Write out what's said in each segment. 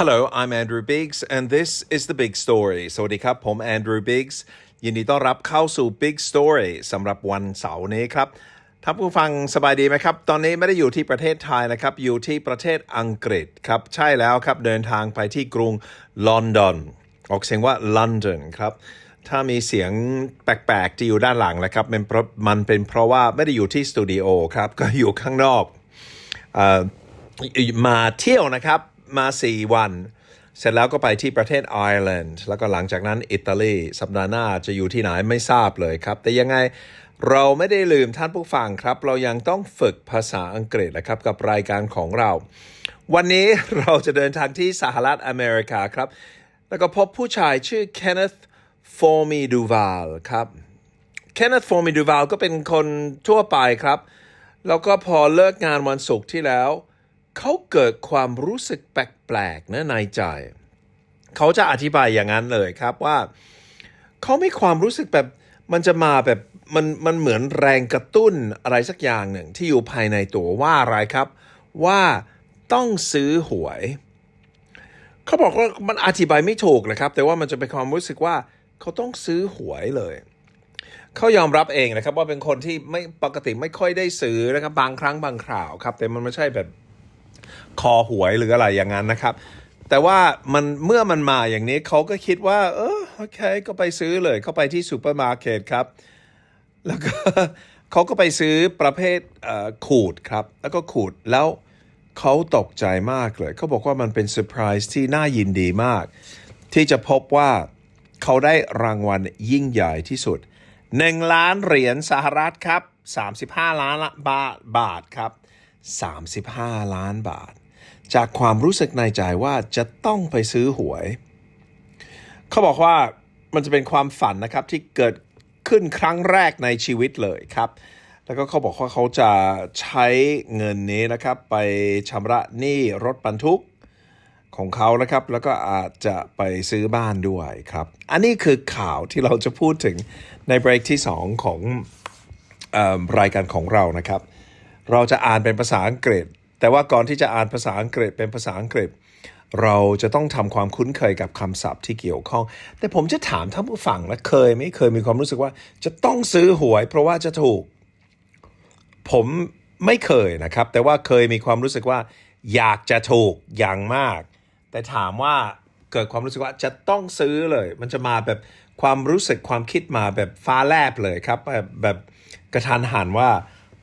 Hello, I'm Andrew Biggs, and this is the Big Story. สวัสดีครับ ผม Andrew Biggs ยินดีต้อนรับเข้าสู่ Big Story สำหรับวันเสาร์นี้ครับท่านผู้ฟังสบายดีไหมครับ ตอนนี้ไม่ได้อยู่ที่ประเทศไทยนะครับ อยู่ที่ประเทศอังกฤษครับ ใช่แล้วครับ เดินทางไปที่กรุงลอนดอน ออกเสียงว่า London ครับ ถ้ามีเสียงแปลกๆที่อยู่ด้านหลังนะครับ มันเพราะมันเป็นเพราะว่าไม่ได้อยู่ที่สตูดิโอครับ ก็อยู่ข้างนอกอมาเที่ยวนะครับ มา 4 วัน เสร็จแล้วก็ไปที่ประเทศไอร์แลนด์แล้วก็หลังจากนั้นอิตาลีสัปดาห์หน้าจะอยู่ที่ไหนไม่ทราบเลยครับ แต่ยังไงเราไม่ได้ลืมท่านผู้ฟังครับ เรายังต้องฝึกภาษาอังกฤษนะครับกับรายการของเรา วันนี้เราจะเดินทางที่สหรัฐอเมริกาครับ แล้วก็พบผู้ชายชื่อ Kenneth Formy Duval ครับ Kenneth Formy Duval ก็เป็นคนทั่วไปครับ แล้วก็พอเลิกงานวันศุกร์ที่แล้ว เขาเกิดความรู้สึกแปลกๆนะในใจ เขาจะอธิบายอย่างนั้นเลยครับว่าเขาไมีความรู้สึกแบบมันจะมาแบบมันมันเหมือนแรงกระตุ้นอะไรสักอย่างหนึ่งที่อยู่ภายในตัวว่าอะไรครับ ว่าต้องซื้อหวย เขาบอกว่ามันอธิบายไม่ถูกนะครับ แต่ว่ามันจะเป็นความรู้สึกว่าเขาต้องซื้อหวยเลยเขายอมรับเองนะครับว่าเป็นคนที่ไม่ปกติไม่ค่อยได้ซื้อนะครับบางครั้งบางคราวครับ แต่มันไม่ใช่แบบ คอหวยหรืออะไรอย่างนั้นนะครับ แต่ว่ามันเมื่อมันมาอย่างนี้เขาก็คิดว่า เออโอเค ก็ไปซื้อเลยเขาไปที่ซูเปอร์มาร์เก็ตครับ แล้วก็เขาก็ไปซื้อประเภทเอ่อขูดครับ แล้วก็ขูดแล้วเขาตกใจมากเลย เขาบอกว่ามันเป็นเซอร์ไพรส์ที่น่ายินดีมาก ที่จะพบว่าเขาได้รางวัลยิ่งใหญ่ที่สุด 1 ล้านเหรียญสหรัฐครับ 35 ล้านบาทบาทครับ 35 ล้านบาท จากความรู้สึกในใจว่าจะต้องไปซื้อหวย เขาบอกว่ามันจะเป็นความฝันนะครับที่เกิดขึ้นครั้งแรกในชีวิตเลยครับ แล้วก็เขาบอกว่าเขาจะใช้เงินนี้นะครับ ไปชำระหนี้รถบรรทุกของเขานะครับ แล้วก็อาจจะไปซื้อบ้านด้วยครับ อันนี้คือข่าวที่เราจะพูดถึงในเบรกที่ 2 ของเออรายการของเรานะครับ เราจะอ่านเป็นภาษาอังกฤษ แต่ว่าก่อนที่จะอ่านภาษาอังกฤษเป็นภาษาอังกฤษ เราจะต้องทำความคุ้นเคยกับคำศัพท์ที่เกี่ยวข้อง แต่ผมจะถามท่านผู้ฟังนะเคยไม่เคยมีความรู้สึกว่า จะต้องซื้อหวย เพราะว่าจะถูก ผมไม่เคยนะครับ แต่ว่าเคยมีความรู้สึกว่า อยากจะถูกอย่างมาก แต่ถามว่าเกิดความรู้สึกว่าจะต้องซื้อเลย มันจะมาแบบความรู้สึกความคิดมาแบบฟ้าแลบเลยครับ แบบแบบกระทันหันว่า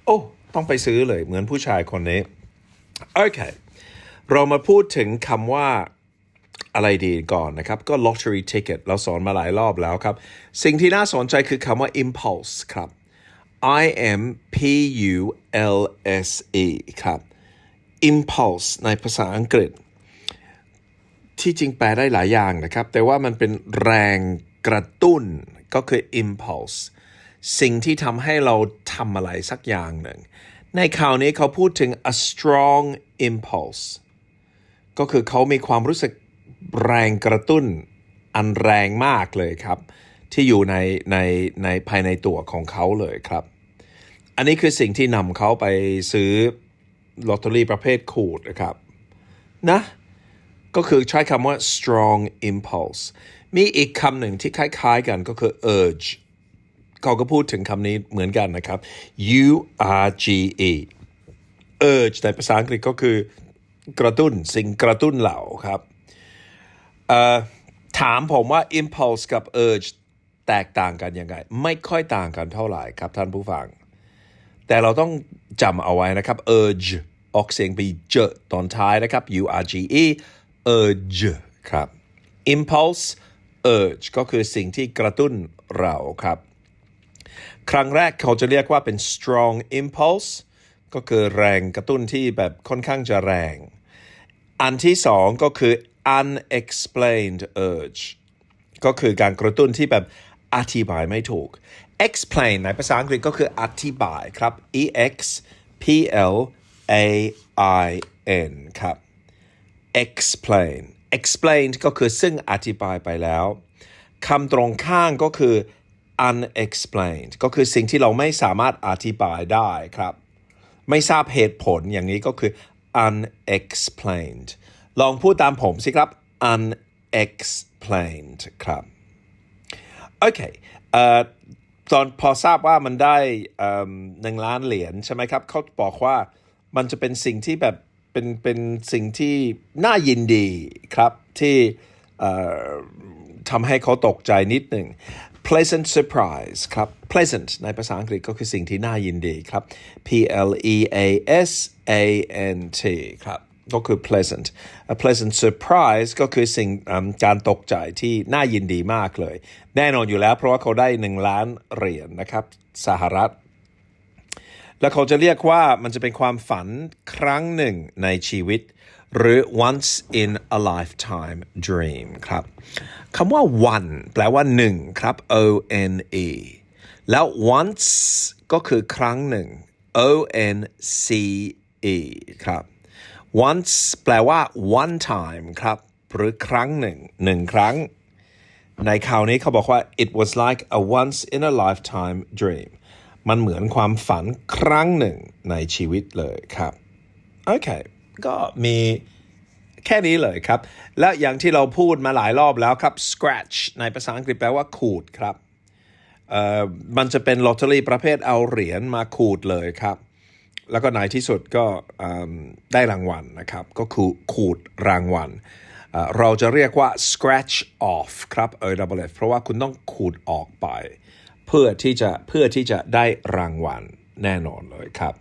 โอ้ ต้องไปซื้อเลย เหมือนผู้ชายคนนี้ โอเค เรามาพูดถึงคำว่าอะไรดีก่อนนะครับ ก็ lottery ticket เราสอนมาหลายรอบแล้วครับ สิ่งที่น่าสนใจคือคำว่า impulse ครับ I M P U L S E ครับ impulse ในภาษาอังกฤษ ที่จริงแปลได้หลายอย่างนะครับ แต่ว่ามันเป็นแรงกระตุ้นก็คือ impulse สิ่งที่ทำให้เราทำอะไรสักอย่างหนึ่ง ในข่าวนี้เขาพูดถึง a strong impulse ก็คือเขามีความรู้สึกแรงกระตุ้นอันแรงมากเลยครับ ที่อยู่ในในในภายในตัวของเขาเลยครับ อันนี้คือสิ่งที่นำเขาไปซื้อลอตเตอรี่ประเภทขูดนะครับนะก็คือใช้คำว่า strong impulse มีอีกคำหนึ่งที่คล้ายๆกันก็คือ urge เขาก็พูดถึงคำนี้เหมือนกันนะครับ U R G E urge ในภาษาอังกฤษก็คือกระตุ้นสิ่งกระตุ้นเหล่าครับถามผมว่า impulse กับ urge แตกต่างกันยังไง ไม่ค่อยต่างกันเท่าไหร่ครับท่านผู้ฟัง แต่เราต้องจำเอาไว้นะครับ urge ออกเสียงไปเจอตอนท้ายนะครับ U R G E urge ครับ impulse urge ก็คือสิ่งที่กระตุ้นเราครับ ครั้งแรกเขาจะเรียกว่าเป็น strong impulse ก็คือแรงกระตุ้นที่แบบค่อนข้างจะแรง อันที่สองก็คือ unexplained urge ก็คือการกระตุ้นที่แบบอธิบายไม่ถูก explain ในภาษาอังกฤษก็คืออธิบายครับ e x p l a i n ครับ explain explained ก็คือซึ่งอธิบายไปแล้วคำตรงข้างก็คือ unexplained ก็คือสิ่งที่เราไม่สามารถอธิบายได้ครับ ไม่ทราบเหตุผลอย่างนี้ก็คือ unexplained ลองพูดตามผมสิครับ unexplained ครับโอเคตอนพอทราบว่ามันได้หนึ่งล้านเหรียญใช่ไหมครับเขาบอกว่ามันจะเป็นสิ่งที่แบบเป็นเป็นสิ่งที่น่ายินดีครับที่ทำให้เขาตกใจนิดหนึ่ง pleasant surprise ครับ pleasant ในภาษาอังกฤษก็คือสิ่งที่น่ายินดีครับ P L E A S A N T ครับก็คือ pleasant a pleasant surprise ก็คือสิ่งการตกใจที่น่ายินดีมากเลย แน่นอนอยู่แล้วเพราะว่าเขาได้หนึ่งล้านเหรียญนะครับสหรัฐ แล้วเขาจะเรียกว่ามันจะเป็นความฝันครั้งหนึ่งในชีวิต หรือ once in a lifetime dream ครับคำว่า one แปลว่าหนึ่งครับ O N E แล้ว once ก็คือครั้งหนึ่ง O N C E ครับ once แปลว่า one time ครับ หรือครั้งหนึ่งหนึ่งครั้ง ในข่าวนี้เขาบอกว่า it was like a once in a lifetime dream มันเหมือนความฝันครั้งหนึ่งในชีวิตเลยครับโอเค ก็มีแค่นี้เลยครับ และอย่างที่เราพูดมาหลายรอบแล้วครับ scratch ในภาษาอังกฤษแปลว่าขูดครับมันจะเป็นลอตเตอรี่ประเภทเอาเหรียญมาขูดเลยครับ แล้วก็ในที่สุดก็ได้รางวัลนะครับ ก็คือขูดรางวัล เราจะเรียกว่า scratch off ครับ O W F เพราะว่าคุณต้องขูดออกไป เพื่อที่จะเพื่อที่จะได้รางวัลแน่นอนเลยครับ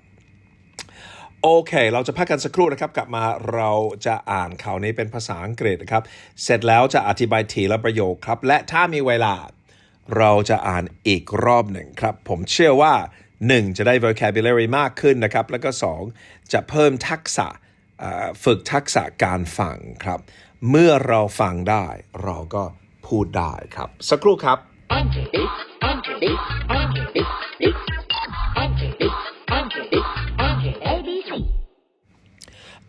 โอเค เราจะพักกันสักครู่นะครับ กลับมาเราจะอ่านข่าวนี้เป็นภาษาอังกฤษนะครับ เสร็จแล้วจะอธิบายทีละประโยคครับ และถ้ามีเวลา เราจะอ่านอีกรอบหนึ่งครับ ผมเชื่อว่า 1. จะได้ vocabulary มากขึ้นนะครับ แล้วก็ 2. จะเพิ่มทักษะฝึกทักษะการฟังครับ เมื่อเราฟังได้ เราก็พูดได้ครับ สักครู่ครับ Enter this, enter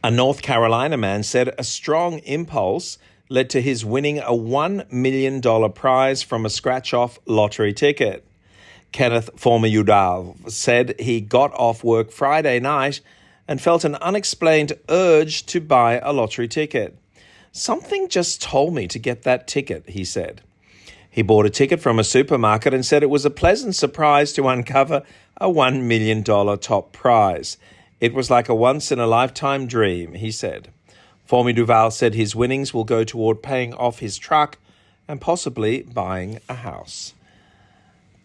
A North Carolina man said a strong impulse led to his winning a $1 million prize from a scratch off lottery ticket. Kenneth Former-Udall said he got off work Friday night and felt an unexplained urge to buy a lottery ticket. Something just told me to get that ticket, he said. He bought a ticket from a supermarket and said it was a pleasant surprise to uncover a $1 million top prize. It was like a once in a lifetime dream, he said. Formy Duval said his winnings will go toward paying off his truck and possibly buying a house.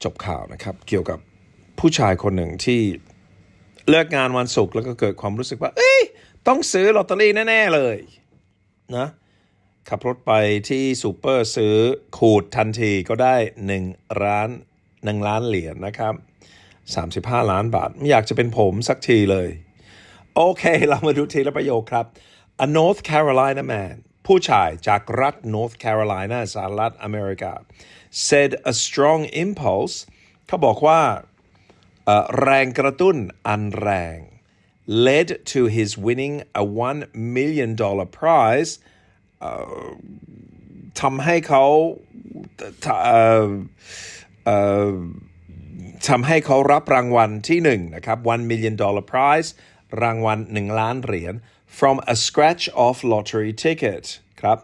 จบข่าวนะครับ เกี่ยวกับผู้ชายคนหนึ่งที่เลิกงานวันศุกร์แล้วก็เกิดความรู้สึกว่า เอ้ย ต้องซื้อลอตเตอรี่แน่ ๆ เลยนะขับรถไปที่ซูเปอร์ซื้อขูดทันทีก็ได้1ล้าน 1 ล้านเหรียญนะครับ 35 ล้านบาท ไม่อยากจะเป็นผมสักทีเลย โอเค เรามาดูทีละประโยคครับ A North Carolina man ผู้ชายจากรัฐ North Carolina สหรัฐอเมริกา said a strong impulse เขาบอกว่าแรงกระตุ้นอันแรง led to his winning a $1 million dollar prize ทำให้เขา ทำให้เขารับรางวัลที่หนึ่งนะครับ one million dollar prize รางวัลหนึ่งล้านเหรียญ from a scratch off lottery ticket ครับ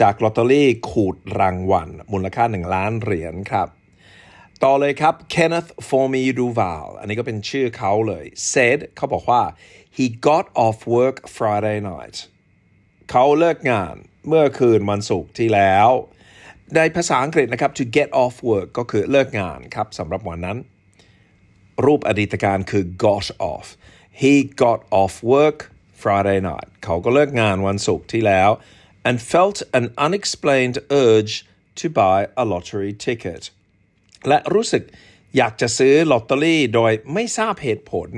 จากลอตเตอรี่ขูดรางวัล มูลค่า 1 ล้านเหรียญครับ ต่อเลยครับ Kenneth Formy Duval อันนี้ก็เป็นชื่อเขาเลย said เขาบอกว่า he got off work Friday night เขาเลิกงานเมื่อคืนวันศุกร์ที่แล้ว ในภาษาอังกฤษนะครับ to get off work ก็คือเลิกงานครับสำหรับวันนั้น รูปอดีตการคือ got off he got off work Friday night เขาก็เลิกงานวันศุกร์ที่แล้ว and felt an unexplained urge to buy a lottery ticket และรู้สึกอยากจะซื้อลอตเตอรี่โดยไม่ทราบเหตุผล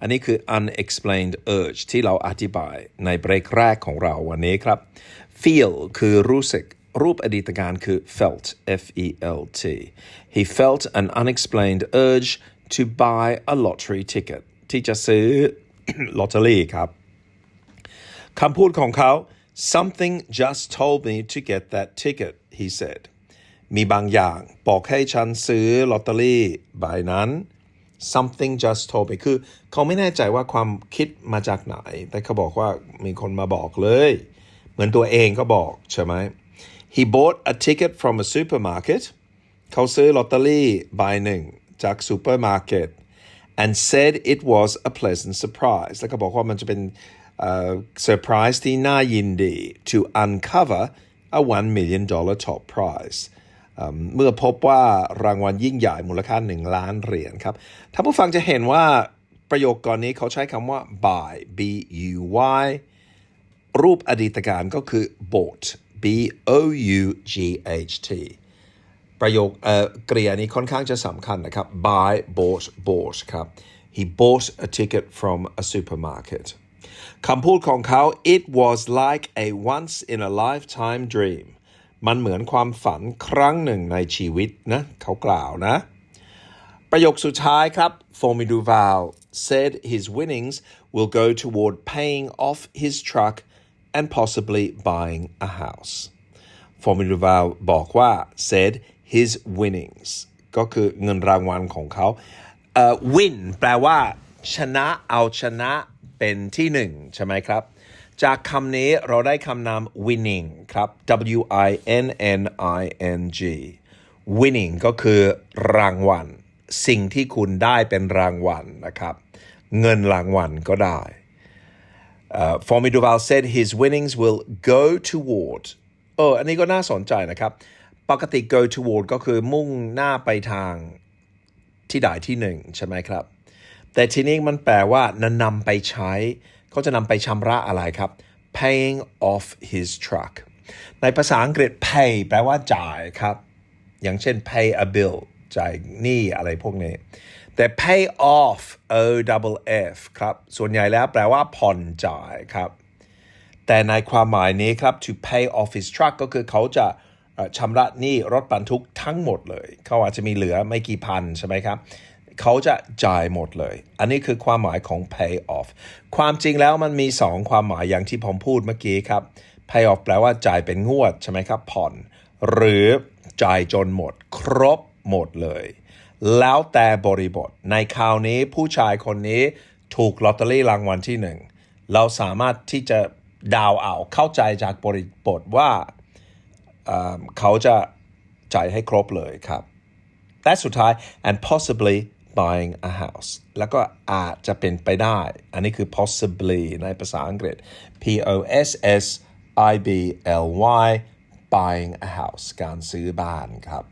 อันนี้คือ unexplained urge ที่เราอธิบายในเบรกแรกของเราวันนี้ครับ feel คือรู้สึก รูปอดีตการคือ felt f e l t he felt an unexplained urge to buy a lottery ticket ที่จะซื้อลอตเตอรี่ครับคำพูดของเขา something just told me to get that ticket he said มีบางอย่างบอกให้ฉันซื้อลอตเตอรี่ใบนั้น something just told me คือ เขาไม่แน่ใจว่าความคิดมาจากไหน แต่เขาบอกว่ามีคนมาบอกเลย เหมือนตัวเองก็บอกใช่ไหม he bought a ticket from a supermarket เขาซื้อลอตเตอรี่ใบหนึ่งจากซูเปอร์มาร์เก็ต and said it was a pleasant surprise แล้วก็บอกว่ามันจะเป็นเอ่อ surprise ที่น่ายินดี to uncover a one million dollar top prize เมเมื่อพบว่ารางวัลยิ่งใหญ่มูลค่า 1 ล้านเหรียญครับถ้าผู้ฟังจะเห็นว่าประโยคก่อนนี้เขาใช้คำว่า buy b u y รูปอดีตการก็คือ bought b o u g h t ประโยคเอ่อกริยานี้ค่อนข้างจะสำคัญนะครับ buy bought bought ครับ he bought a ticket from a supermarket คำพูดของเขา it was like a once in a lifetime dream มันเหมือนความฝันครั้งหนึ่งในชีวิตนะ เขากล่าวนะ ประโยคสุดท้ายครับ Formy Duval said his winnings will go toward paying off his truck and possibly buying a house. Formy Duval บอกว่า said his winnings ก็คือเงินรางวัลของเขาเอ่อ win แปลว่า ชนะเอาชนะเป็นที่หนึ่งใช่ไหมครับ จากคำนี้เราได้คำนาม winning ครับ W I N N I N G winning ก็คือรางวัล สิ่งที่คุณได้เป็นรางวัลนะครับ เงินรางวัลก็ได้ uh, Formy Duval said his winnings will go toward เอออันนี้ก็น่าสนใจนะครับ ปกติ go toward ก็คือมุ่งหน้าไปทางที่ใดที่หนึ่งใช่ไหมครับ แต่ทีนี้มันแปลว่านนำไปใช้ เขาจะนำไปชำระอะไรครับ paying off his truck ในภาษาอังกฤษ pay แปลว่าจ่ายครับ อย่างเช่น pay a bill จ่ายหนี้อะไรพวกนี้ แต่ pay off o double f ครับ ส่วนใหญ่แล้วแปลว่าผ่อนจ่ายครับ แต่ในความหมายนี้ครับ to pay off his truck ก็คือเขาจะชำระหนี้รถบรรทุกทั้งหมดเลย เขาอาจจะมีเหลือไม่กี่พันใช่ไหมครับ เขาจะจ่ายหมดเลย อันนี้คือความหมายของ pay off ความจริงแล้วมันมีสองความหมายอย่างที่ผมพูดเมื่อกี้ครับ pay off แปลว่าจ่ายเป็นงวดใช่ไหมครับ ผ่อน หรือจ่ายจนหมด ครบหมดเลย แล้วแต่บริบท ในคราวนี้ผู้ชายคนนี้ถูกลอตเตอรี่รางวัลที่หนึ่งเราสามารถที่จะดาวเอาเข้าใจจากบริบทว่าเเขาจะจ่ายให้ครบเลยครับแต่สุดท้าย and possibly buying a house แล้วก็อาจจะเป็นไปได้ อันนี้คือ possibly ในภาษาอังกฤษ P O S S I B L Y buying a house การซื้อบ้านครับ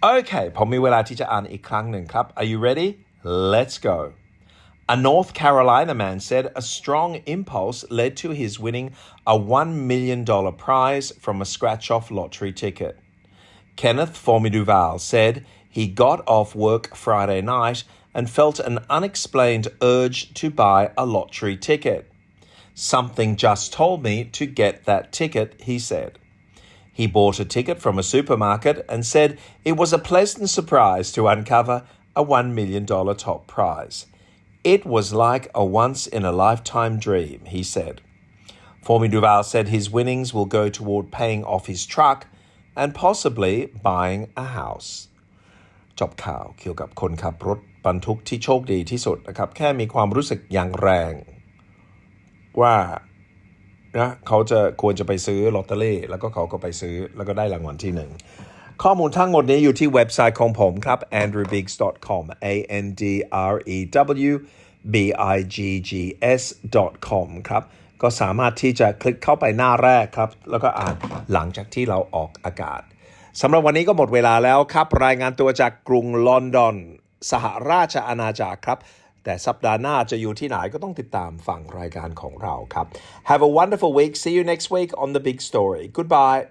โอเค ผมมีเวลาที่จะอ่านอีกครั้งหนึ่งครับ Are you ready? Let's go. A North Carolina man said a strong impulse led to his winning a $1 million prize from a scratch off lottery ticket. Kenneth Formiduval said he got off work Friday night and felt an unexplained urge to buy a lottery ticket. Something just told me to get that ticket, he said. He bought a ticket from a supermarket and said it was a pleasant surprise to uncover a $1 million top prize. It was like a once in a lifetime dream, he said. Formy Duval said his winnings will go toward paying off his truck and possibly buying a house จบข่าวเกี่ยวกับคนขับรถบรรทุกที่โชคดีที่สุดนะครับ นะเขาจะควรจะไปซื้อลอตเตอรี่แล้วก็เขาก็ไปซื้อแล้วก็ได้รางวัลที่หนึ่งข้อมูลทั้งหมดนี้อยู่ที่เว็บไซต์ของผมครับ andrewbiggs.com a n d r e w b i g g s com ครับก็สามารถที่จะคลิกเข้าไปหน้าแรกครับ แล้วก็อ่านหลังจากที่เราออกอากาศสำหรับวันนี้ก็หมดเวลาแล้วครับ รายงานตัวจากกรุงลอนดอน สหราชอาณาจักรครับ แต่สัปดาห์หน้าจะอยู่ที่ไหนก็ต้องติดตามฟังรายการของเราครับ Have a wonderful week. See you next week on The Big Story. Goodbye.